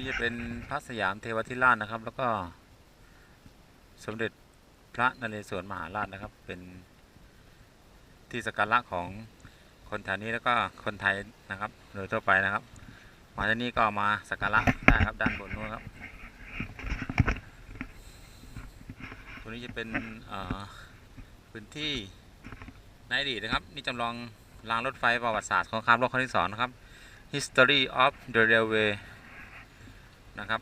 ี้จะเป็นพระสยามเทวทิราชนะครับ แล้วก็สมเด็จพระนเรศวรมหาราชนะครับ เป็นที่สักการะของคนแถวนี้แล้วก็คนไทยนะครับ โดยทั่วไปนะครับมาที่นี่ก็มาสักการะได้ครับด้านบนนู้นครับตรงนี้จะเป็นพื้นที่ในอดีตนะครับ นี่จำลองรางรถไฟประวัติศาสตร์ของครามโลกครั้งที่สองนะครับ History of the Railway นะครับ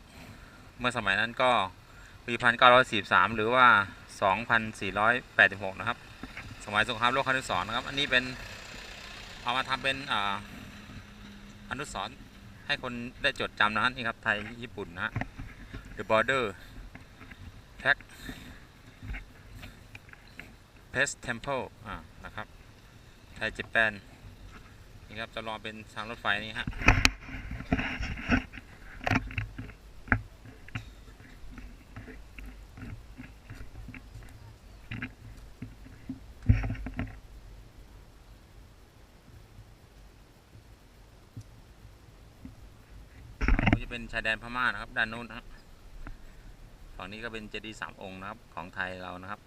เมื่อสมัยนั้นก็ปี1943 หรือว่า 2486 นะครับ สมัยสงครามโลกครั้งที่สองนะครับ อันนี้เป็นเอามาทำเป็นออนุสรณ์ให้คนได้จดจำนะฮะนี่ครับ ไทยญี่ปุ่นนะฮะ The Border Pack Pest Temple อ่านะครับ ไทยญี่ปุ่นนี่ครับจะรอเป็นทางรถไฟนี่ฮะ เป็นชายแดนพม่านะครับ ด้านนู้นนะครับฝั่งนี้ก็เป็นเจดีย์สามองค์นะครับของไทยเรานะครับ